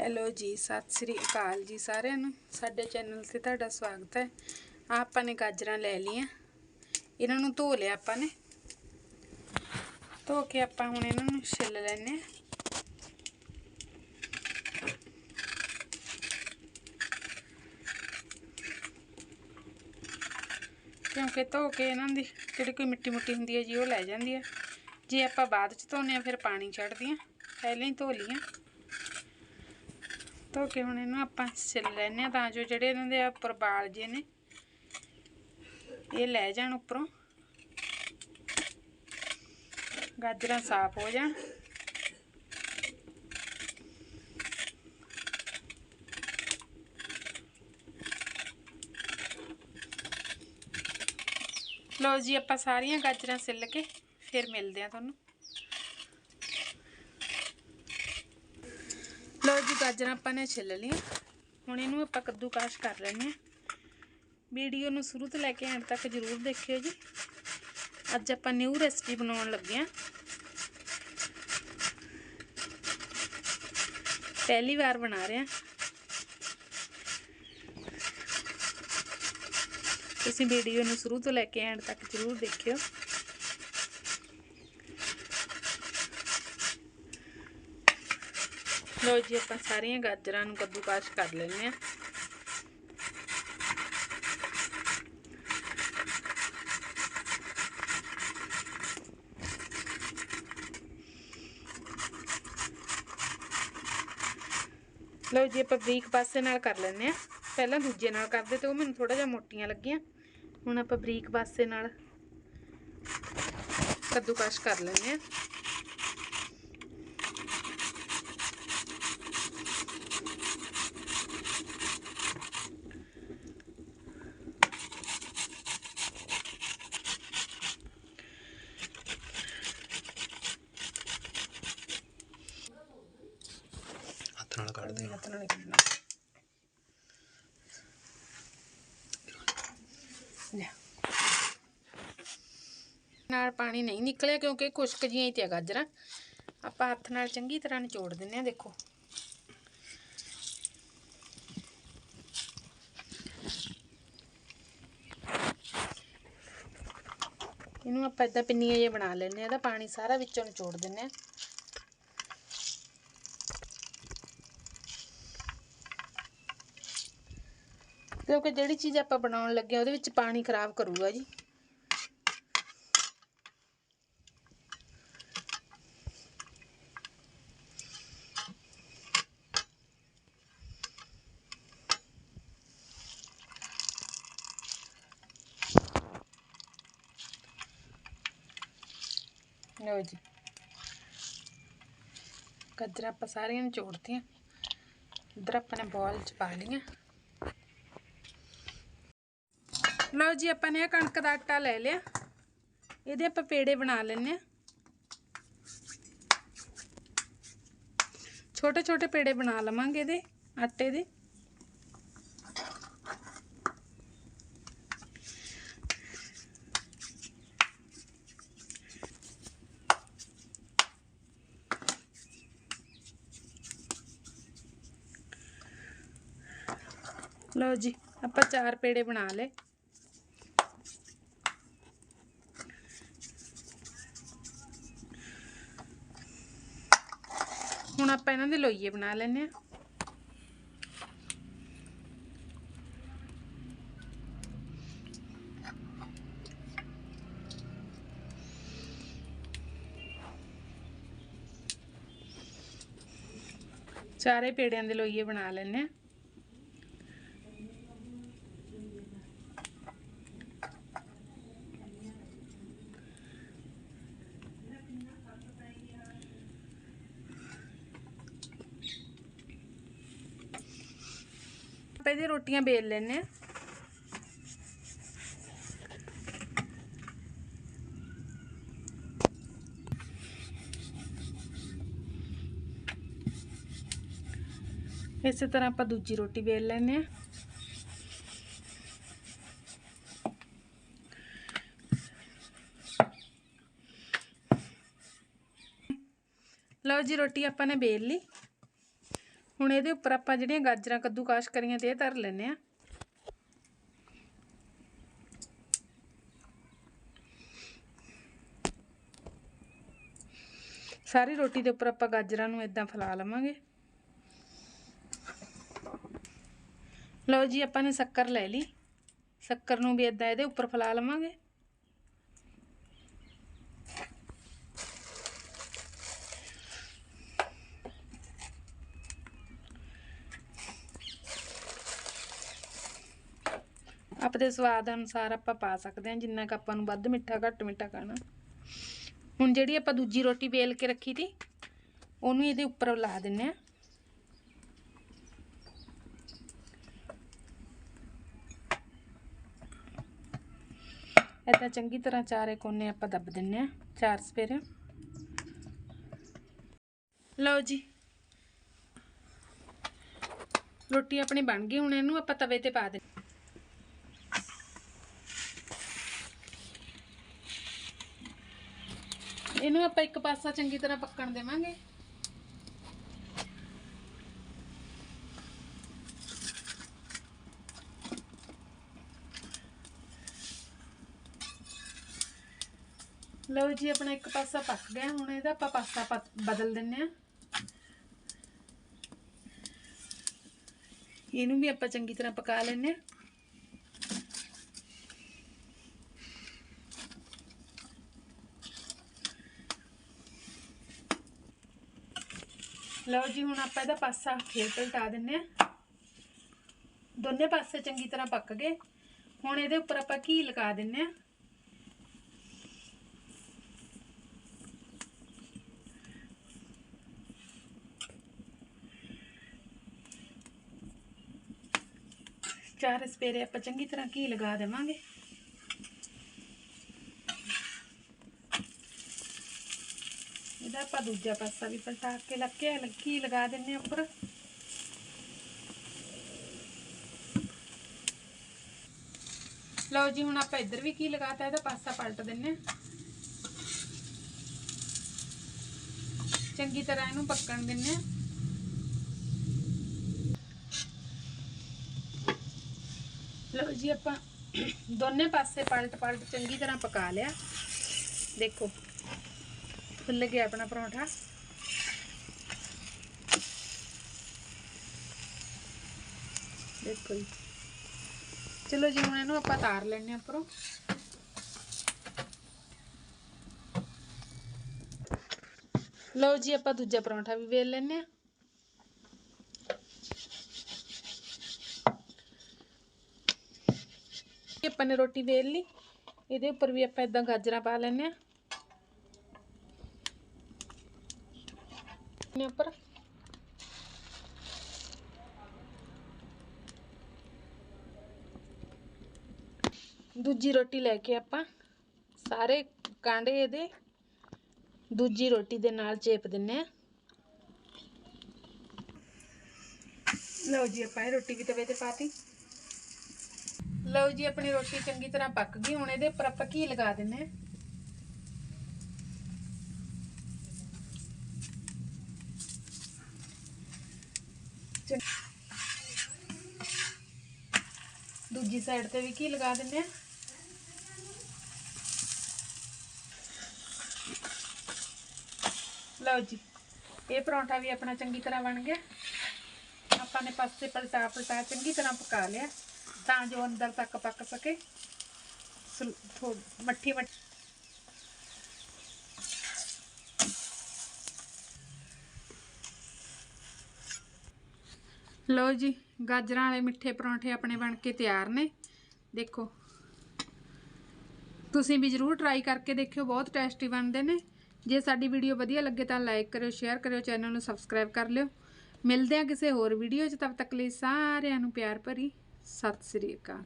Hello ਜੀ, ਸਤਿ ਸ੍ਰੀ ਅਕਾਲ ਜੀ ਸਾਰਿਆਂ ਨੂੰ। ਸਾਡੇ ਚੈਨਲ ਤੇ ਤੁਹਾਡਾ ਸਵਾਗਤ ਹੈ। ਆਹ ਆਪਾਂ ਨੇ ਗਾਜਰਾਂ ਲੈ ਲਈਆਂ। ਇਹਨਾਂ ਨੂੰ ਧੋ ਲਿਆ ਆਪਾਂ ਨੇ। ਧੋ ਕੇ ਆਪਾਂ ਹੁਣ ਇਹਨਾਂ ਨੂੰ ਛਿੱਲ ਲੈਣੇ ਆ ਕਿਉਂਕਿ ਧੋ ਕੇ ਇਹਨਾਂ ਦੀ ਜਿਹੜੀ ਕੋਈ ਮਿੱਟੀ ਮੁੱਟੀ ਹੁੰਦੀ ਹੈ ਜੀ, ਉਹ ਲੈ ਜਾਂਦੀ ਹੈ। ਜੇ ਆਪਾਂ ਬਾਅਦ ਚ ਧੋਨੇ ਆ ਫਿਰ ਪਾਣੀ ਛੱਡਦੀਆਂ ਪਹਿਲਾਂ ਹੀ ਧੋ ਲੀਆਂ ਧੋ ਕੇ ਹੁਣ ਇਹਨੂੰ ਆਪਾਂ ਛਿੱਲ ਲੈਨੇ ਆ ਤਾਂ ਜੋ ਜਿਹੜੇ ਇਹਨਾਂ ਦੇ ਉੱਪਰ ਬਾਲ ਜੇ ਨੇ, ਇਹ ਲੈ ਜਾਣ ਉੱਪਰੋਂ। ਗਾਜਰਾਂ ਸਾਫ਼ ਹੋ ਜਾਣ। ਲਓ ਜੀ, ਆਪਾਂ ਸਾਰੀਆਂ ਗਾਜਰਾਂ ਸਿੱਲ ਕੇ ਫਿਰ ਮਿਲਦੇ ਆ ਤੁਹਾਨੂੰ ਲਓ ਜੀ ਗਾਜਰਾਂ ਆਪਾਂ ਨੇ ਛਿੱਲ ਲਈਆਂ ਹੁਣ ਇਹਨੂੰ ਆਪਾਂ ਕੱਦੂਕਾਸ਼ ਕਰ ਲੈਂਦੇ ਹਾਂ ਵੀਡੀਓ ਨੂੰ ਸ਼ੁਰੂ ਤੋਂ ਲੈ ਕੇ ਐਂਡ ਤੱਕ ਜ਼ਰੂਰ ਦੇਖਿਓ ਜੀ। ਅੱਜ ਆਪਾਂ ਨਿਊ ਰੈਸਪੀ ਬਣਾਉਣ ਲੱਗੇ ਹਾਂ ਪਹਿਲੀ ਵਾਰ ਬਣਾ ਰਹੇ ਹਾਂ ਤੁਸੀਂ ਵੀਡੀਓ ਨੂੰ ਸ਼ੁਰੂ ਤੋਂ ਲੈ ਕੇ ਐਂਡ ਤੱਕ ਜ਼ਰੂਰ ਦੇਖਿਓ। ਲੋ ਜੀ, ਆਪਾਂ ਸਾਰੀਆਂ ਗਾਜਰਾਂ ਨੂੰ ਕੱਦੂਕਾਸ਼ ਕਰ ਲੈਣੇ ਆ ਲੋ ਜੀ, ਆਪਾਂ ਬਰੀਕ ਪਾਸੇ ਨਾਲ ਕਰ ਲੈਣੇ ਆ ਪਹਿਲਾਂ ਦੂਜੇ ਨਾਲ ਕਰਦੇ ਤੇ ਉਹ ਮੈਨੂੰ ਥੋੜਾ ਜਿਹਾ ਮੋਟੀਆਂ ਲੱਗੀਆਂ। ਹੁਣ ਆਪਾਂ ਬਰੀਕ ਪਾਸੇ ਨਾਲ ਕੱਦੂਕਾਸ਼ ਕਰ ਲੈਣੇ ਆ ਹੱਥ ਨਾਲ ਕੱਢਦੇ ਹਾਂ ਹੱਥ ਨਾਲ ਕੱਢਣਾ ਲਿਆ ਨਾਲ ਪਾਣੀ ਨਹੀਂ ਨਿਕਲਿਆ ਕਿਉਂਕਿ ਖੁਸ਼ਕ ਜੀਆਂ ਹੀ ਤੇ ਗਾਜਰਾਂ। ਆਪਾਂ ਹੱਥ ਨਾਲ ਚੰਗੀ ਤਰ੍ਹਾਂ ਨਿਚੋੜ ਦਿੰਨੇ ਆ ਦੇਖੋ। ਇਹਨੂੰ ਆਪਾਂ ਇਦਾਂ ਪਿੰਨੀਆਂ ਜਿਹਾ ਬਣਾ ਲੈਂਦੇ ਆ ਇਹਦਾ ਪਾਣੀ ਸਾਰਾ ਵਿੱਚੋਂ ਨਿਚੋੜ ਦਿੰਨੇ ਆ ਕਿਉਂਕਿ ਜਿਹੜੀ ਚੀਜ਼ ਆਪਾਂ ਬਣਾਉਣ ਲੱਗੇ ਉਹਦੇ ਵਿੱਚ ਪਾਣੀ ਖਰਾਬ ਕਰੂਗਾ ਜੀ। ਲਓ ਜੀ ਗਾਜਰਾਂ ਆਪਾਂ ਸਾਰੀਆਂ ਨਿਚੋੜਤੀਆਂ ਇਧਰ ਆਪਾਂ ਨੇ ਬੋਲ ਚ ਪਾ ਲਈਆਂ। ਲਓ ਜੀ, ਆਪਾਂ ਨੇ ਇਹ ਕਣਕ ਦਾ ਆਟਾ ਲੈ ਲਿਆ। ਇਹਦੇ ਆਪਾਂ ਪੇੜੇ ਬਣਾ ਲੈਣੇ ਆ ਛੋਟੇ ਛੋਟੇ ਪੇੜੇ ਬਣਾ ਲਵਾਂਗੇ ਇਹਦੇ, ਆਟੇ ਦੇ। ਲਓ ਜੀ, ਆਪਾਂ ਚਾਰ ਪੇੜੇ ਬਣਾ ਲਏ। ਹੁਣ ਆਪਾਂ ਇਹਨਾਂ ਦੇ ਲੋਈਏ ਬਣਾ ਲੈਨੇ ਆ ਚਾਰੇ ਪੇੜਿਆਂ ਦੇ ਲੋਈਏ ਬਣਾ ਲੈਨੇ ਆ ਆਪਾਂ ਇਹਦੀ ਰੋਟੀਆਂ ਬੇਲ ਲੈਨੇ ਆ ਇਸੇ ਤਰ੍ਹਾਂ ਆਪਾਂ ਦੂਜੀ ਰੋਟੀ ਵੇਲ ਲੈਨੇ ਆ ਲਓ ਜੀ ਰੋਟੀ ਆਪਾਂ ਨੇ ਵੇਲ ਲਈ। ਹੁਣ ਇਹਦੇ ਉੱਪਰ ਆਪਾਂ ਜਿਹੜੀਆਂ ਗਾਜਰਾਂ ਕੱਦੂਕਾਸ਼ ਕਰੀਆਂ ਤੇ ਇਹ ਧਰ ਲੈਨੇ ਆ ਸਾਰੀ ਰੋਟੀ ਦੇ ਉੱਪਰ ਆਪਾਂ ਗਾਜਰਾਂ ਨੂੰ ਇਦਾਂ ਫੈਲਾ ਲਵਾਂਗੇ। ਲਓ ਜੀ, ਆਪਾਂ ਨੇ ਸ਼ੱਕਰ ਲੈ ਲਈ। ਸ਼ੱਕਰ ਨੂੰ ਵੀ ਇਦਾਂ ਇਹਦੇ ਉੱਪਰ ਫੈਲਾ ਲਵਾਂਗੇ। ਆਪਣੇ ਸਵਾਦ ਅਨੁਸਾਰ ਆਪਾਂ ਪਾ ਸਕਦੇ ਹਾਂ, ਜਿੰਨਾ ਕੁ ਆਪਾਂ ਨੂੰ ਵੱਧ ਮਿੱਠਾ, ਘੱਟ ਮਿੱਠਾ ਖਾਣਾ ਹੁਣ ਜਿਹੜੀ ਆਪਾਂ ਦੂਜੀ ਰੋਟੀ ਵੇਲ ਕੇ ਰੱਖੀ ਤੀ, ਉਹਨੂੰ ਇਹਦੇ ਉੱਪਰ ਲਾ ਦਿੰਨੇ ਆ ਏਦਾਂ ਚੰਗੀ ਤਰ੍ਹਾਂ ਚਾਰੇ ਕੋਨੇ ਆਪਾਂ ਦੱਬ ਦਿੰਨੇ ਆ ਚਾਰ ਸਪੇਰੇ ਲਓ ਜੀ। ਰੋਟੀ ਆਪਣੀ ਬਣ ਗਈ, ਹੁਣ ਇਹਨੂੰ ਆਪਾਂ ਤਵੇ ਤੇ ਪਾ ਦੇ ਇਹਨੂੰ ਆਪਾਂ ਇੱਕ ਪਾਸਾ ਚੰਗੀ ਤਰ੍ਹਾਂ ਪੱਕਣ ਦੇਵਾਂਗੇ। ਲਓ ਜੀ, ਆਪਣਾ ਇੱਕ ਪਾਸਾ ਪੱਕ ਗਿਆ। ਹੁਣ ਇਹਦਾ ਆਪਾਂ ਪਾਸਾ ਬਦਲ ਦਿੰਨੇ ਆ। ਇਹਨੂੰ ਵੀ ਆਪਾਂ ਚੰਗੀ ਤਰ੍ਹਾਂ ਪਕਾ ਲੈਨੇ ਆ। ਲਓ ਜੀ, ਹੁਣ ਆਪਾਂ ਇਹਦਾ ਪਾਸਾ ਫੇਰ ਪਲਟਾ ਦਿੰਨੇ ਆ ਦੋਨੇ ਪਾਸੇ ਚੰਗੀ ਤਰ੍ਹਾਂ ਪੱਕ ਗਏ। ਹੁਣ ਇਹਦੇ ਉੱਪਰ ਆਪਾਂ ਘੀ ਲਗਾ ਦਿੰਨੇ ਆ ਚਾਰ ਸਪੇਰੇ ਆਪਾਂ ਚੰਗੀ ਤਰ੍ਹਾਂ ਘੀ ਲਗਾ ਦੇਵਾਂਗੇ ਇਹਦਾ ਆਪਾਂ ਦੂਜਾ ਪਾਸਾ ਵੀ ਪਲਟਾ ਕੇ ਲੱਗੇ ਲੱਗੀ ਲਗਾ ਦਿੰਨੇ ਉੱਪਰ। ਲਓ ਜੀ, ਹੁਣ ਆਪਾਂ ਇੱਧਰ ਵੀ ਕੀ ਲਗਾਤਾ, ਇਹਦਾ ਪਾਸਾ ਪਲਟ ਦਿੰਨੇ ਚੰਗੀ ਤਰ੍ਹਾਂ ਇਹਨੂੰ ਪੱਕਣ ਦਿੰਨੇ ਆ ਲਓ ਜੀ, ਆਪਾਂ ਦੋਨੇ ਪਾਸੇ ਪਲਟ ਪਲਟ ਚੰਗੀ ਤਰ੍ਹਾਂ ਪਕਾ ਲਿਆ। ਦੇਖੋ ਫੁੱਲ ਗਿਆ ਆਪਣਾ ਪਰੌਂਠਾ ਦੇਖੋ ਜੀ ਚਲੋ ਜੀ ਹੁਣ ਇਹਨੂੰ ਆਪਾਂ ਤਾਰ ਲੈਣੇ ਉੱਪਰੋਂ ਲਓ ਜੀ ਆਪਾਂ ਦੂਜਾ ਪਰੌਂਠਾ ਵੀ ਵੇਲ ਲੈਣੇ ਆ ਇਹ ਆਪਾਂ ਨੇ ਰੋਟੀ ਵੇਲ ਲਈ ਇਹਦੇ ਉੱਪਰ ਵੀ ਆਪਾਂ ਇਦਾਂ ਗਾਜਰਾਂ ਪਾ ਲੈਣੇ ਆ ਨੇ ਉੱਪਰ ਦੂਜੀ ਰੋਟੀ ਲੈ ਕੇ ਆਪਾਂ ਸਾਰੇ ਕਾਂਡੇ ਇਹਦੇ ਦੂਜੀ ਰੋਟੀ ਦੇ ਨਾਲ ਚੇਪ ਦਿੰਨੇ ਆ ਲਓ ਜੀ ਆਪਾਂ ਇਹ ਰੋਟੀ ਵੀ ਤਵੇ ਤੇ ਪਾਤੀ ਲਓ ਜੀ ਆਪਣੀ ਰੋਟੀ ਚੰਗੀ ਤਰ੍ਹਾਂ ਪੱਕ ਗਈ ਹੁਣ ਇਹਦੇ ਉੱਪਰ ਆਪਾਂ ਘੀ ਲਗਾ ਦਿੰਨੇ ਆ ਦੂਜੀ ਸਾਈਡ ਤੇ ਵੀ ਘੀ ਲਗਾ ਦਿੰਨੇ ਆ ਲਓ ਜੀ ਇਹ ਪਰੌਂਠਾ ਵੀ ਆਪਣਾ ਚੰਗੀ ਤਰ੍ਹਾਂ ਬਣ ਗਿਆ ਆਪਾਂ ਨੇ ਪਾਸੇ ਪਲਟਾ ਪਲਟਾ ਚੰਗੀ ਤਰ੍ਹਾਂ ਪਕਾ ਲਿਆ ਤਾਂ ਜੋ ਅੰਦਰ ਤੱਕ ਪੱਕ ਸਕੇ ਸਲ- ਥੋ- ਮੱਠੀ ਮੱਠੀ ਲਓ ਜੀ, ਗਾਜਰਾਂ ਵਾਲੇ ਮਿੱਠੇ ਪਰੌਂਠੇ ਆਪਣੇ ਬਣ ਕੇ ਤਿਆਰ ਨੇ। ਦੇਖੋ। ਤੁਸੀਂ ਵੀ ਜਰੂਰ ਟਰਾਈ ਕਰਕੇ ਦੇਖਿਓ, ਬਹੁਤ ਟੇਸਟੀ ਬਣਦੇ ਨੇ। ਜੇ ਸਾਡੀ ਵੀਡੀਓ ਵਧੀਆ ਲੱਗੇ ਤਾਂ ਲਾਈਕ ਕਰਿਓ ਸ਼ੇਅਰ ਕਰਿਓ ਚੈਨਲ ਨੂੰ ਸਬਸਕ੍ਰਾਈਬ ਕਰ ਲਿਓ। ਮਿਲਦੇ ਆ ਕਿਸੇ ਹੋਰ ਵੀਡੀਓ 'ਚ। ਤਦ ਤੱਕ ਲਈ ਸਾਰਿਆਂ ਨੂੰ ਪਿਆਰ ਭਰੀ। ਸਤਿ ਸ੍ਰੀ ਅਕਾਲ।